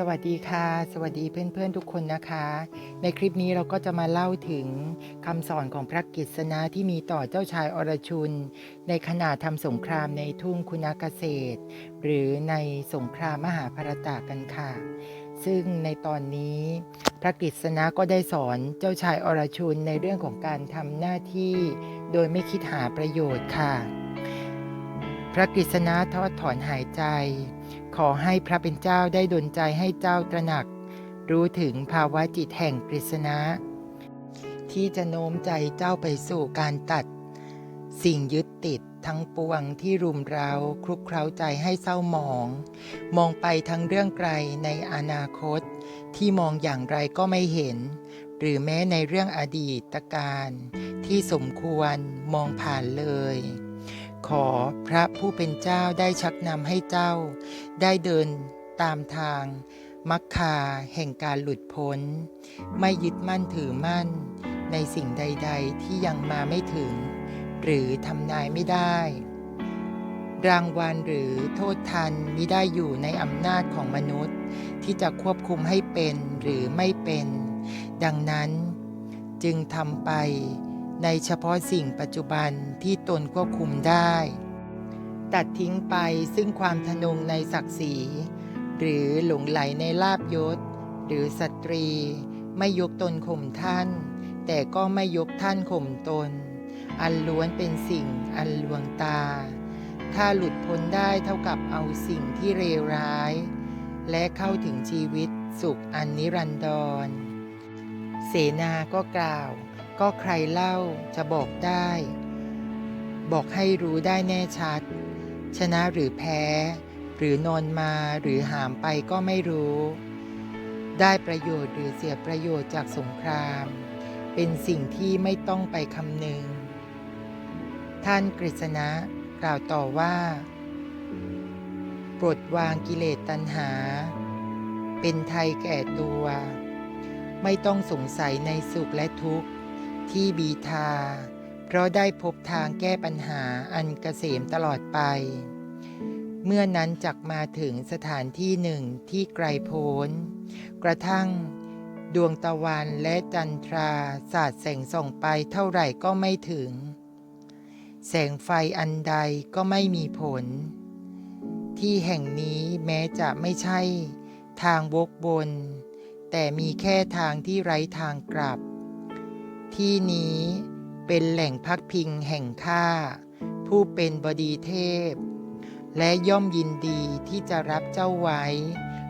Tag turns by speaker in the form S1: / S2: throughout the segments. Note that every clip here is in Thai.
S1: สวัสดีค่ะ สวัสดีเพื่อนๆทุกคนนะคะ ในคลิปนี้เราก็จะมาเล่าถึงคำสอนของพระกฤษณะที่มีต่อเจ้าชายอรชุน ในขณะทำสงครามในทุ่งคุณเกษตร หรือในสงครามมหาภารตากันค่ะ ซึ่งในตอนนี้พระกฤษณะก็ได้สอนเจ้าชายอรชุนในเรื่องของการทำหน้าที่ โดยไม่คิดหาประโยชน์ค่ะ พระกฤษณะทอดถอนหายใจ ขอให้พระเป็นเจ้าได้ดลใจให้เจ้าตระหนัก รู้ถึงภาวะจิตแห่งกฤษณะ ที่จะโน้มใจเจ้าไปสู่การตัด สิ่งยึดติดทั้งปวงที่รุมเราคลุกเคล้าใจให้เศร้าหมอง มองไปทั้งเรื่องไกลในอนาคต ที่มองอย่างไรก็ไม่เห็น หรือแม้ในเรื่องอดีตการ ที่สมควรมองผ่านเลย ขอพระผู้เป็นเจ้าได้ชักนำให้เจ้า ได้เดินตามทางมักคาแห่งการหลุดพ้น ไม่ยึดมั่นถือมั่น ในสิ่งใด ๆ ที่ยังมาไม่ถึง หรือทำนายไม่ได้ รางวัลหรือโทษทันมิได้อยู่ในอำนาจของมนุษย์ ที่จะควบคุมให้เป็นหรือไม่เป็น ดังนั้นจึงทำไป ในเฉพาะสิ่งปัจจุบันที่ตนควบคุมได้ ตัดทิ้งไปซึ่งความทะนงในศักดิ์ศรี หรือหลงไหลในลาบยศ หรือสตรี ไม่ยกตนข่มท่าน แต่ก็ไม่ยกท่านข่มตน อันล้วนเป็นสิ่งอันลวงตา ถ้าหลุดพ้นได้เท่ากับเอาสิ่งที่เลวร้าย และเข้าถึงชีวิตสุขอันนิรันดร เสนาก็กล่าว ก็ใครเล่าจะบอกได้ บอกให้รู้ได้แน่ชัด ชนะหรือแพ้ หรือนอนมาหรือหามไปก็ไม่รู้ ได้ประโยชน์หรือเสียประโยชน์จากสงคราม เป็นสิ่งที่ไม่ต้องไปคำนึง ท่านกฤษณะกล่าวต่อว่าปลดวางกิเลสตัณหา เป็นไทยแก่ตัว ไม่ต้องสงสัยในสุขและทุกข์ ที่บีทา เพราะได้พบทางแก้ปัญหาอันเกษมตลอดไป เมื่อนั้นจักมาถึงสถานที่หนึ่งที่ไกลโพ้น กระทั่ง ดวงตะวันและจันทราสาดแสงส่องไปเท่าไหร่ก็ไม่ถึง แสงไฟอันใดก็ไม่มีผล ที่แห่งนี้แม้จะไม่ใช่ทางวกบน แต่มีแค่ทางที่ไร้ทางกลับ ที่นี้เป็นแหล่งพักพิงแห่งข้าผู้เป็นบดีเทพ และย่อมยินดีที่จะรับเจ้าไว้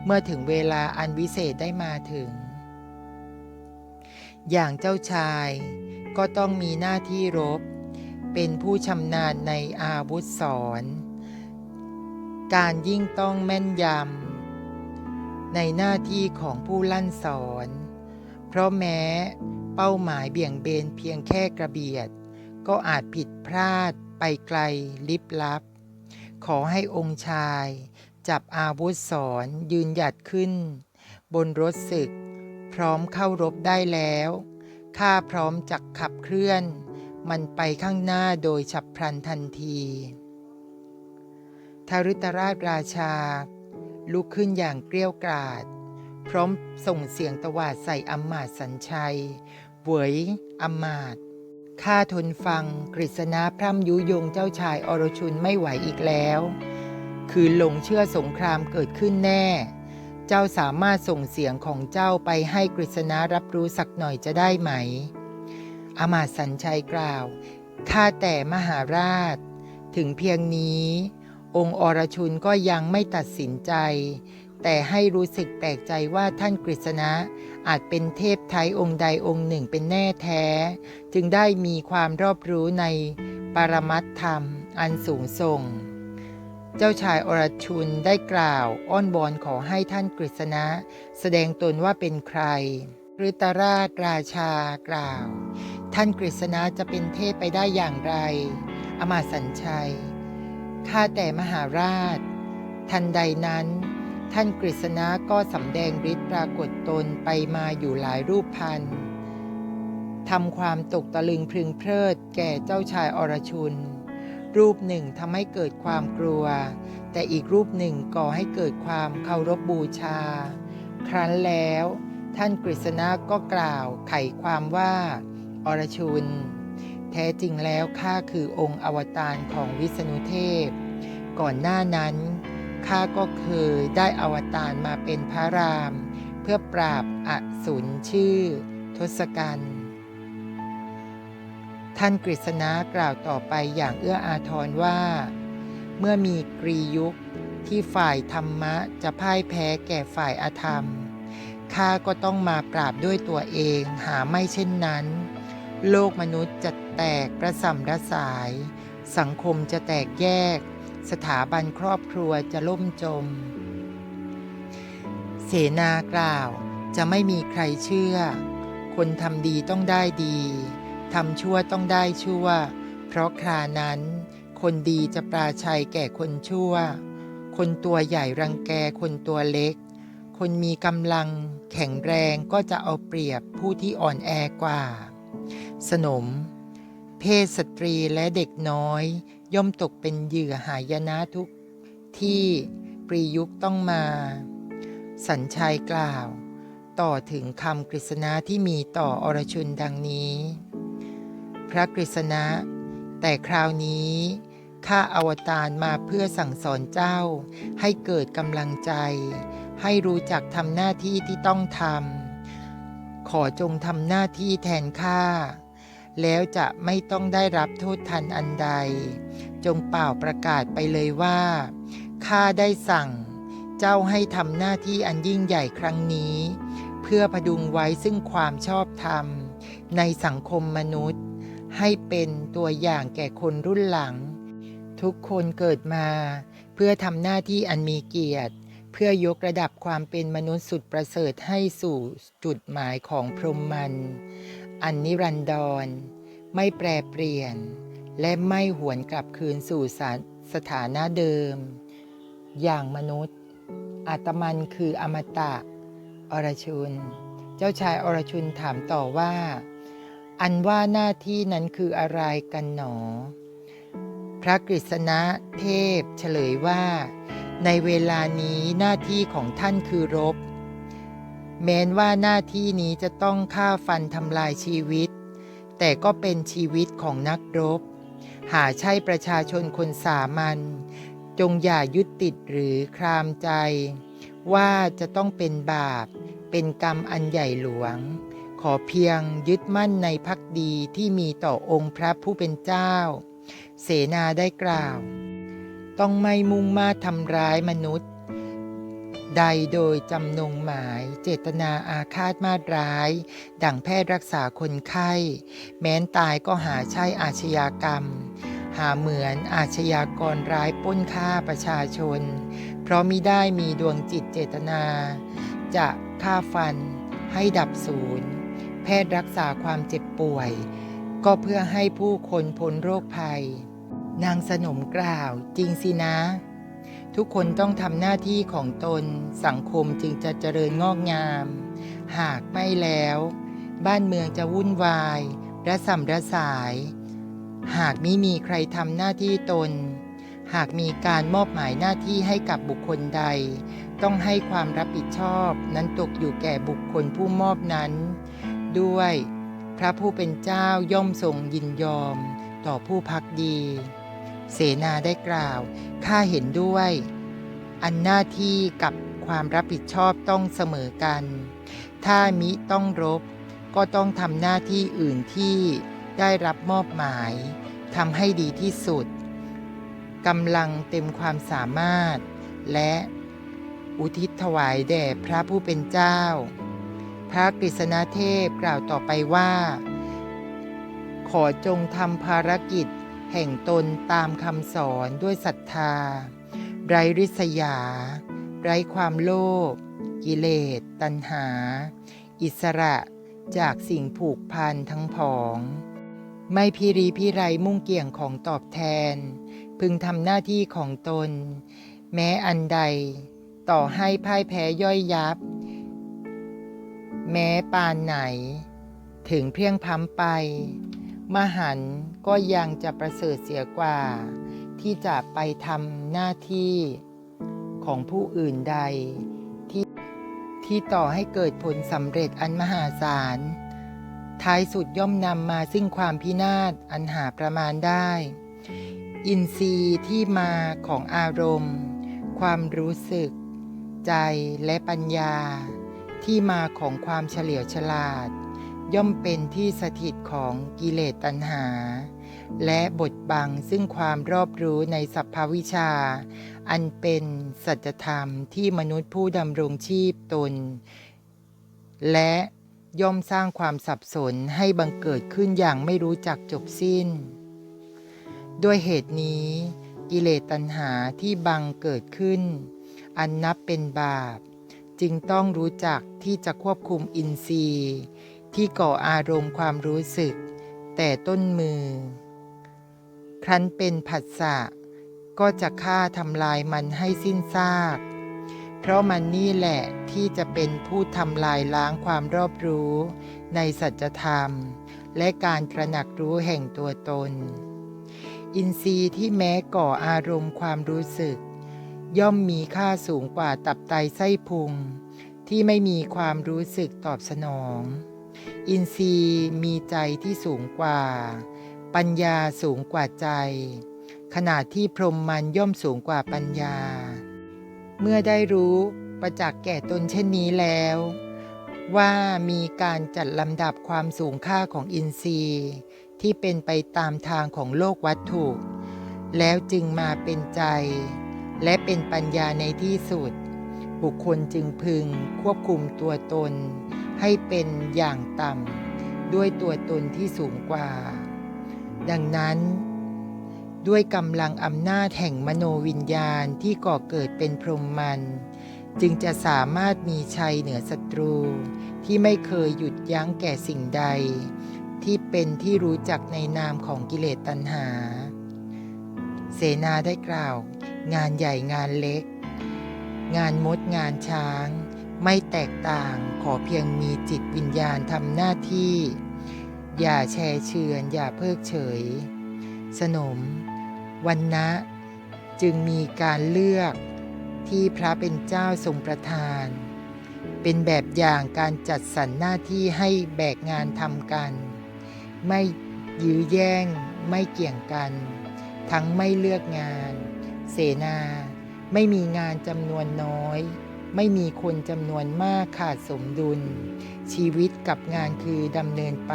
S1: เมื่อถึงเวลาอันวิเศษได้มาถึง อย่างเจ้าชายก็ต้องมีหน้าที่รบ เป็นผู้ชำนาญในอาวุธสอนการยิ่งต้องแม่นยำ ในหน้าที่ของผู้ลั่นสอน เพราะแม้ เป้าหมายเบี่ยงเบนเพียงแค่กระเบียด ก็อาจผิดพลาดไปไกลลิบลับ ขอให้องค์ชาย จับอาวุธสอนยืนหยัดขึ้น บนรถศึก พร้อมเข้ารบได้แล้วข้าพร้อมจักขับเคลื่อน มันไปข้างหน้าโดยฉับพลันทันทีทารุตราชราชา ลุกขึ้นอย่างเกรี้ยวกราดพร้อมส่งเสียงตวาดใส่อำมาตย์สัญชัย เวยอมาตข้าทนฟังกฤษณะพร่ำยุยงเจ้าชายอรชุนไม่ไหวอีกแล้ว คือหลงเชื่อสงครามเกิดขึ้นแน่ เจ้าสามารถส่งเสียงของเจ้าไปให้กฤษณะรับรู้สักหน่อยจะได้ไหม อมาตสัญชัยกล่าว ข้าแต่มหาราช ถึงเพียงนี้ องค์อรชุนก็ยังไม่ตัดสินใจ แต่ให้รู้สึกแปลกใจว่าท่านกฤษณะ อาจเป็นเทพไทยองค์ใดองค์หนึ่งเป็นแน่แท้ จึงได้มีความรอบรู้ในปรมัตธรรมอันสูงส่ง เจ้าชายอรชุนได้กล่าวอ้อนวอนขอให้ท่านกฤษณะ แสดงตนว่าเป็นใครฤตราชราชากล่าว ท่านกฤษณะจะเป็นเทพไปได้อย่างไร อมาสัญชัย ข้าแต่มหาราช ทันใดนั้น ท่านกฤษณะก็สำแดงฤทธิ์ปรากฏตนไปมาอยู่หลายรูปพันทำความตกตะลึงพึงเพลิดแก่เจ้าชายอรชุน รูปหนึ่งทำให้เกิดความกลัว แต่อีกรูปหนึ่งก่อให้เกิดความเคารพบบูชา ครั้นแล้ว ท่านกฤษณะก็กล่าวไขความว่า อรชุน แท้จริงแล้วข้าคือองค์อวตารของวิษณุเทพ ก่อนหน้านั้น ข้าก็เคยได้อวตารมาเป็นพระราม เพื่อปราบอสูรชื่อ ทศกัณฐ์ท่านกฤษณะกล่าวต่อไปอย่างเอื้ออาทรว่า เมื่อมีกรียุคที่ฝ่ายธรรมะจะพ่ายแพ้แก่ฝ่ายอธรรม ข้าก็ต้องมาปราบด้วยตัวเองหาไม่เช่นนั้น โลกมนุษย์จะแตกประสำระสาย สังคมจะแตกแยก สถาบันครอบครัวจะล่มจม เสนากล่าวจะไม่มีใครเชื่อ คนทำดีต้องได้ดีทำชั่วต้องได้ชั่ว เพราะครานั้น คนดีจะปราชัยแก่คนชั่ว คนตัวใหญ่รังแกคนตัวเล็ก คนมีกำลังแข็งแรงก็จะเอาเปรียบผู้ที่อ่อนแอกว่า สนม เพศสตรีและเด็กน้อย ย่อมตกเป็นเหยื่อหายนะทุกที่ปรียุคต้องมา สัญชัยกล่าว ต่อถึงคำกฤษณะที่มีต่ออรชุนดังนี้ พระกฤษณะ แต่คราวนี้ข้าอวตารมาเพื่อสั่งสอนเจ้า ให้เกิดกำลังใจ ให้รู้จักทำหน้าที่ที่ต้องทำขอจงทำหน้าที่แทนข้า แล้วจะไม่ต้องได้รับโทษทันอันใด จงเป่าประกาศไปเลยว่าข้าได้สั่ง เจ้าให้ทำหน้าที่อันยิ่งใหญ่ครั้งนี้ เพื่อพดุงไว้ซึ่งความชอบธรรม ในสังคมมนุษย์ ให้เป็นตัวอย่างแก่คนรุ่นหลัง ทุกคนเกิดมา เพื่อทำหน้าที่อันมีเกียรติ เพื่อยกระดับความเป็นมนุษย์สุดประเสริฐให้สู่จุดหมายของพรหมมัน อันนิรันดร ไม่แปรเปลี่ยน และไม่หวนกลับคืนสู่สสถานะเดิม อย่างมนุษย์ อาตมันคืออมตะ อรชุน เจ้าชายอรชุนถามต่อว่า อันว่าหน้าที่นั้นคืออะไรกันหนอ พระกฤษณะเทพเฉลยว่า ในเวลานี้หน้าที่ของท่านคือรบ แม้นว่าหน้าที่นี้จะต้องฆ่าฟันทำลายชีวิต แต่ก็เป็นชีวิตของนักรบ หาใช่ประชาชนคนสามัญจงอย่ายึดติดหรือครามใจ ว่าจะต้องเป็นบาป เป็นกรรมอันใหญ่หลวง ขอเพียงยึดมั่นในพักดีที่มีต่อองค์พระผู้เป็นเจ้า เสนาได้กล่าว ต้องไม่มุ่งมาทำร้ายมนุษย์ ใดโดยจำนงหมาย เจตนาอาฆาตมาร้าย ดั่งแพทย์รักษาคนไข้ แม้นตายก็หาใช่อาชญากรรม หาเหมือนอาชญากรร้ายป้นฆ่าประชาชน เพราะมิได้มีดวงจิตเจตนา จะฆ่าฟันให้ดับศูนย์แพทย์รักษาความเจ็บป่วย ก็เพื่อให้ผู้คนพ้นโรคภัย นางสนมกล่าวจริงสินะ ทุกคนต้องทำหน้าที่ของตนสังคมจึงจะเจริญงอกงาม หากไม่แล้ว บ้านเมืองจะวุ่นวายระสำระสาย หากไมิมีใครทำหน้าที่ตน หากมีการมอบหมายหน้าที่ให้กับบุคคลใด ต้องให้ความรับผิดชอบนั้นตกอยู่แก่บุคคลผู้มอบนั้น ด้วย พระผู้เป็นเจ้าย่อมทรงยินยอมต่อผู้พักดี เสนาได้กล่าว ข้าเห็นด้วย อันหน้าที่กับความรับผิดชอบต้องเสมอกัน ถ้ามิต้องรบ ก็ต้องทำหน้าที่อื่นที่ได้รับมอบหมายทำให้ดีที่สุดกำลังเต็มความสามารถ และอุทิศถวายแด่พระผู้เป็นเจ้า พระกฤษณเทพกล่าวต่อไปว่า ขอจงทำภารกิจ แห่งตนตามคำสอนด้วยศรัทธา ไร้ริษยา ไร้ความโลภกิเลส ตัณหา อิสระจากสิ่งผูกพันทั้งผอง ไม่พิรีพิไรมุ่งเกี่ยงของตอบแทน พึงทำหน้าที่ของตน แม้อันใด ต่อให้พ่ายแพ้ย่อยยับ แม้ปานไหน ถึงเพียงพ้ำไป มหันก็ยังจะประเสริฐเสียกว่า ที่จะไปทำหน้าที่ของผู้อื่นใด ที่ที่ต่อให้เกิดผลสำเร็จอันมหาศาล ท้ายสุดย่อมนำมาซึ่งความพินาศอันหาประมาณได้ อินทรีย์ที่มาของอารมณ์ ความรู้สึก ใจและปัญญา ที่มาของความเฉลียวฉลาด ย่อมเป็นที่สถิตของกิเลสตัณหา และบทบังซึ่งความรอบรู้ในสัพพวิชา อันเป็นสัจธรรมที่มนุษย์ผู้ดำรงชีพตน และย่อมสร้างความสับสนให้บังเกิดขึ้นอย่างไม่รู้จักจบสิ้น ด้วยเหตุนี้ กิเลสตัณหาที่บังเกิดขึ้น อันนับเป็นบาป จึงต้องรู้จักที่จะควบคุมอินทรีย์ ที่ก่ออารมณ์ความรู้สึก แต่ต้นมือ ครั้นเป็นผัสสะก็จะฆ่าทำลายมันให้สิ้นซาก เพราะมันนี่แหละที่จะเป็นผู้ทำลายล้างความรอบรู้ในสัจธรรม และการตระหนักรู้แห่งตัวตน อินทรีย์ที่แม้ก่ออารมณ์ความรู้สึก ย่อมมีค่าสูงกว่าตับไตไส้พุงที่ไม่มีความรู้สึกตอบสนอง อินทรีย์มีใจที่สูงกว่า ปัญญาสูงกว่าใจ ขณะที่พรหมมันย่อมสูงกว่าปัญญา เมื่อได้รู้ประจักษ์แก่ตนเช่นนี้แล้ว ว่ามีการจัดลำดับความสูงค่าของอินทรีย์ ที่เป็นไปตามทางของโลกวัตถุ แล้วจึงมาเป็นใจ และเป็นปัญญาในที่สุด บุคคลจึงพึงควบคุมตัวตน ให้เป็นอย่างต่ำด้วยตัวตนที่สูงกว่า ดังนั้น ด้วยกำลังอำนาจแห่งมโนวิญญาณที่ก่อเกิดเป็นพรหมมัน จึงจะสามารถมีชัยเหนือศัตรู ที่ไม่เคยหยุดยั้งแก่สิ่งใด ที่เป็นที่รู้จักในนามของกิเลสตัณหา เสนาได้กล่าว งานใหญ่งานเล็ก งานมดงานช้าง ไม่แตกต่างขอเพียงมีจิตวิญญาณทำหน้าที่ อย่าแช่เชือน อย่าเพิกเฉย สนมวันนะจึงมีการเลือกที่พระเป็นเจ้าทรงประทาน เป็นแบบอย่างการจัดสรรหน้าที่ให้แบกงานทำกัน ไม่ยื้อแย่ง ไม่เกี่ยงกัน ทั้งไม่เลือกงาน เสนา ไม่มีงานจำนวนน้อย ไม่มีคนจำนวนมากขาดสมดุล ชีวิตกับงานคือดำเนินไป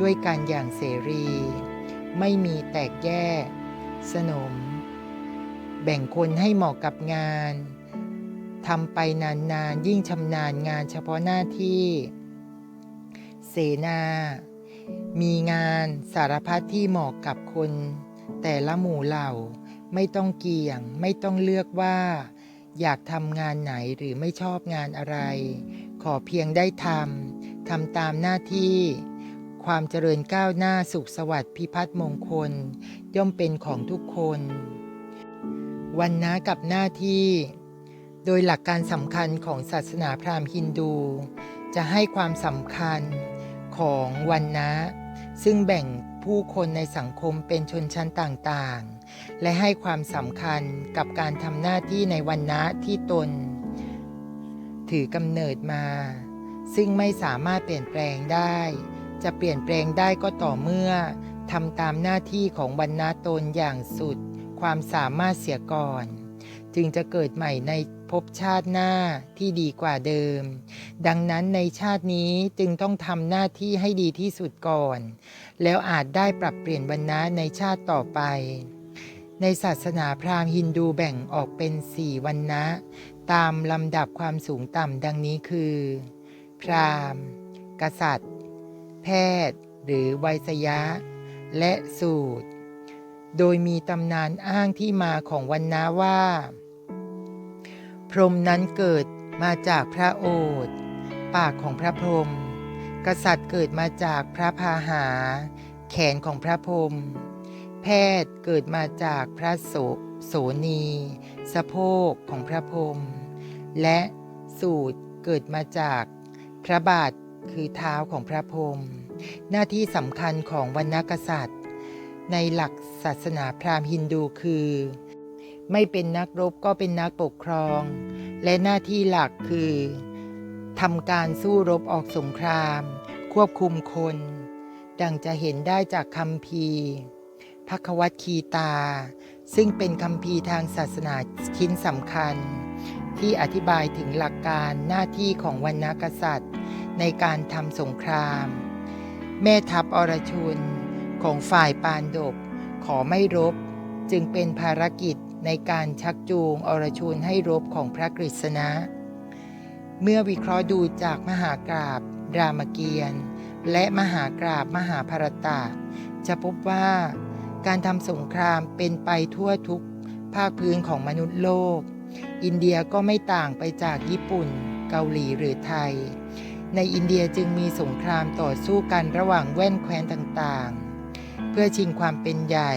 S1: ด้วยการอย่างเสรี ไม่มีแตกแยก สนม แบ่งคนให้เหมาะกับงานทำไปนานๆ ยิ่งชำนาญงานเฉพาะหน้าที่ เสนา มีงานสารพัดที่เหมาะกับคน แต่ละหมู่เหล่า ไม่ต้องเกี่ยง ไม่ต้องเลือกว่า อยากทำงานไหนหรือไม่ชอบงานอะไร ขอเพียงได้ทำทำตามหน้าที่ ความเจริญก้าวหน้าสุขสวัสดิ์พิพัฒน์มงคล ย่อมเป็นของทุกคน วันนะกับหน้าที่ โดยหลักการสำคัญของศาสนาพราหมณ์ฮินดู จะให้ความสำคัญของวันนะซึ่งแบ่งผู้คนในสังคมเป็นชนชั้นต่างๆ และให้ความสำคัญกับการทำหน้าที่ในวันนะที่ตน ถือกำเนิดมา ซึ่งไม่สามารถเปลี่ยนแปลงได้ จะเปลี่ยนแปลงได้ก็ต่อเมื่อทำตามหน้าที่ของวันนะตนอย่างสุดความสามารถเสียก่อน จึงจะเกิดใหม่ในภพชาติหน้าที่ดีกว่าเดิม ดังนั้นในชาตินี้จึงต้องทำหน้าที่ให้ดีที่สุดก่อน แล้วอาจได้ปรับเปลี่ยนวันนะในชาติต่อไป ในศาสนาพราหมณ์ฮินดูแบ่งออกเป็นสี่วันนะ ตามลำดับความสูงต่ำดังนี้คือ พราหมณ์ กษัตริย์ แพทย์ หรือไวยสยะ และสูตร โดยมีตำนานอ้างที่มาของวันนะว่า พรหมนั้นเกิดมาจากพระโอษฐ์ปากของพระพรหมกษัตริย์เกิดมาจากพระพาหา แขนของพระพรหม แพทย์เกิดมาจากพระโสโสนี สะโพกของพระพรหมและสูตรเกิดมาจากพระบาทคือเท้าของพระพรหมหน้าที่สำคัญของวรรณกษัตริย์ ในหลักศาสนาพราหมณ์ฮินดูคือ ไม่เป็นนักรบก็เป็นนักปกครอง และหน้าที่หลักคือทำการสู้รบออกสงคราม ควบคุมคน ดังจะเห็นได้จากคำพี พระควัตคีตา ซึ่งเป็นคำพีทางศาสนาชิ้นสำคัญ ที่อธิบายถึงหลักการหน้าที่ของวรรณกษัตริย์ ในการทำสงคราม แม่ทัพอรชุนของฝ่ายปานดบ ขอไม่รบ จึงเป็นภารกิจในการชักจูงอรชุนให้รบของพระกฤษณะ เมื่อวิเคราะห์ดูจากมหากราบ รามเกียรติ์และมหากราบมหาภารตะจะพบว่า การทำสงครามเป็นไปทั่วทุกภาคพื้นของมนุษย์โลก อินเดียก็ไม่ต่างไปจากญี่ปุ่น เกาหลีหรือไทย ในอินเดียจึงมีสงครามต่อสู้กันระหว่างแว่นแคว้นต่างๆ เพื่อชิงความเป็นใหญ่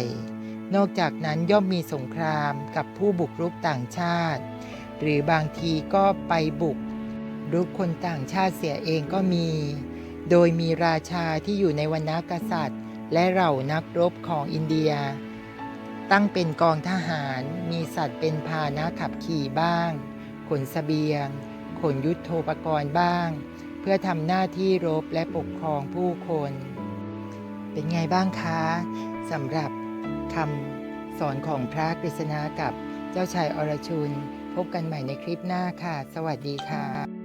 S1: นอกจากนั้นย่อมมีสงครามกับผู้บุกรุกต่างชาติ หรือบางทีก็ไปบุกรุกคนต่างชาติเสียเองก็มี โดยมีราชาที่อยู่ในวรรณกษัตริย์ และเหล่านักรบของอินเดีย ตั้งเป็นกองทหารมีสัตว์เป็นพาหนะขับขี่บ้าง ขนสเสบียง ขนยุทโธปกรณ์บ้าง เพื่อทำหน้าที่รบและปกครองผู้คน เป็นไงบ้างคะสำหรับคำสอนของพระกฤษณากับเจ้าชายอรชุน พบกันใหม่ในคลิปหน้าค่ะ สวัสดีค่ะ